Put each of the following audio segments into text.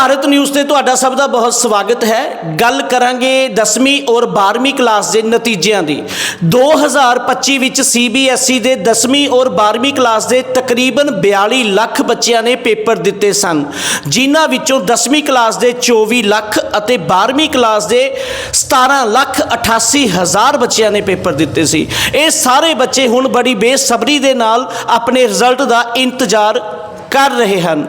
Bharat news ਤੇ ਤੁਹਾਡਾ ਸਭ ਦਾ ਬਹੁਤ ਸਵਾਗਤ ਹੈ। ਗੱਲ ਕਰਾਂਗੇ 10ਵੀਂ ਔਰ 12ਵੀਂ ਕਲਾਸ ਦੇ ਨਤੀਜਿਆਂ ਦੀ। 2025 ਵਿੱਚ CBSE ਦੇ 10ਵੀਂ ਔਰ 12ਵੀਂ ਕਲਾਸ ਦੇ ਤਕਰੀਬਨ 42 ਲੱਖ ਬੱਚਿਆਂ ਨੇ ਪੇਪਰ ਦਿੱਤੇ ਸਨ। ਜਿਨ੍ਹਾਂ ਵਿੱਚੋਂ 10ਵੀਂ ਕਲਾਸ ਦੇ 24 ਲੱਖ ਅਤੇ 12ਵੀਂ ਕਲਾਸ ਦੇ 17 ਲੱਖ 88 ਹਜ਼ਾਰ ਬੱਚਿਆਂ ਨੇ ਪੇਪਰ ਦਿੱਤੇ ਸੀ। ਇਹ ਸਾਰੇ ਬੱਚੇ ਹੁਣ ਬੜੀ ਬੇਸਬਰੀ ਦੇ ਨਾਲ ਆਪਣੇ ਰਿਜ਼ਲਟ ਦਾ ਇੰਤਜ਼ਾਰ ਕਰ ਰਹੇ ਹਨ।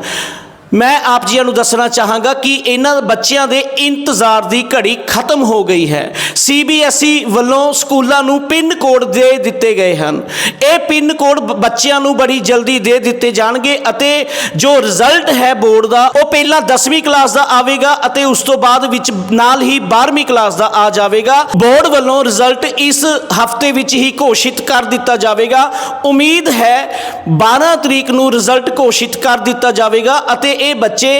ਮੈਂ ਆਪ ਜੀਆਂ ਨੂੰ ਦੱਸਣਾ ਚਾਹਾਂਗਾ ਕਿ ਇਹਨਾਂ ਬੱਚਿਆਂ ਦੇ ਇੰਤਜ਼ਾਰ ਦੀ ਘੜੀ ਖਤਮ ਹੋ ਗਈ ਹੈ। CBSE ਵੱਲੋਂ ਸਕੂਲਾਂ ਨੂੰ ਪਿੰਨ ਕੋਡ ਦੇ ਦਿੱਤੇ ਗਏ ਹਨ। ਇਹ ਪਿੰਨ ਕੋਡ ਬ- ਬੱਚਿਆਂ ਨੂੰ ਬੜੀ ਜਲਦੀ ਦੇ ਦਿੱਤੇ ਜਾਣਗੇ ਅਤੇ ਜੋ ਰਿਜ਼ਲਟ ਹੈ ਬੋਰਡ ਦਾ, ਉਹ ਪਹਿਲਾਂ 10ਵੀਂ ਕਲਾਸ ਦਾ ਆਵੇਗਾ ਅਤੇ ਉਸ ਤੋਂ ਬਾਅਦ ਵਿੱਚ ਨਾਲ ਹੀ 12ਵੀਂ ਕਲਾਸ ਦਾ ਆ ਜਾਵੇਗਾ। ਬੋਰਡ ਵੱਲੋਂ ਰਿਜ਼ਲਟ ਇਸ ਹਫ਼ਤੇ ਵਿੱਚ ਹੀ ਘੋਸ਼ਿਤ ਕਰ ਦਿੱਤਾ ਜਾਵੇਗਾ। ਉਮੀਦ ਹੈ 12 ਤਰੀਕ ਨੂੰ ਰਿਜ਼ਲਟ ਘੋਸ਼ਿਤ ਕਰ ਦਿੱਤਾ ਜਾਵੇਗਾ ਅਤੇ ਇਹ ਬੱਚੇ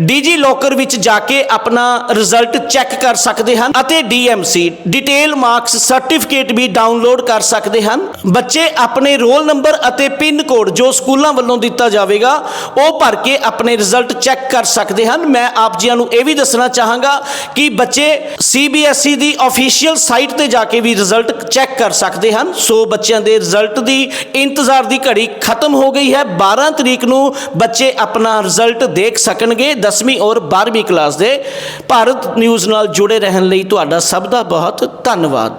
ਡੀਜੀ ਲੋਕਰ ਵਿੱਚ ਜਾ ਕੇ ਆਪਣਾ ਰਿਜ਼ਲਟ ਚੈੱਕ ਕਰ ਸਕਦੇ ਹਨ ਅਤੇ ਡੀਐਮਸੀ ਡਿਟੇਲ ਮਾਰਕਸ ਸਰਟੀਫਿਕੇਟ ਵੀ ਡਾਊਨਲੋਡ ਕਰ ਸਕਦੇ ਹਨ। ਬੱਚੇ ਆਪਣੇ ਰੋਲ ਨੰਬਰ ਅਤੇ ਪਿੰਨ ਕੋਡ ਜੋ ਸਕੂਲਾਂ ਵੱਲੋਂ ਦਿੱਤਾ ਜਾਵੇਗਾ, ਉਹ ਭਰ ਕੇ ਆਪਣੇ ਰਿਜ਼ਲਟ ਚੈੱਕ ਕਰ ਸਕਦੇ ਹਨ। ਮੈਂ ਆਪ ਜੀਆਂ ਨੂੰ ਇਹ ਵੀ ਦੱਸਣਾ ਚਾਹਾਂਗਾ ਕਿ ਬੱਚੇ CBSE ਦੀ ਅਫੀਸ਼ੀਅਲ ਸਾਈਟ ਤੇ ਜਾ ਕੇ ਵੀ ਰਿਜ਼ਲਟ ਚੈੱਕ ਕਰ ਸਕਦੇ ਹਨ। ਸੋ ਬੱਚਿਆਂ ਦੇ ਰਿਜ਼ਲਟ ਦੀ ਇੰਤਜ਼ਾਰ ਦੀ ਘੜੀ ਖਤਮ ਹੋ ਗਈ ਹੈ। 12 ਤਰੀਕ ਨੂੰ ਬੱਚੇ ਆਪਣਾ ਰਿਜ਼ਲਟ ਰਿਜ਼ਲਟ ਦੇਖ ਸਕਣਗੇ 10ਵੀਂ ਔਰ 12ਵੀਂ ਕਲਾਸ ਦੇ ਭਾਰਤ ਨਿਊਜ਼ ਨਾਲ ਜੁੜੇ ਰਹਿਣ ਲਈ ਤੁਹਾਡਾ ਸਭ ਦਾ ਬਹੁਤ ਧੰਨਵਾਦ।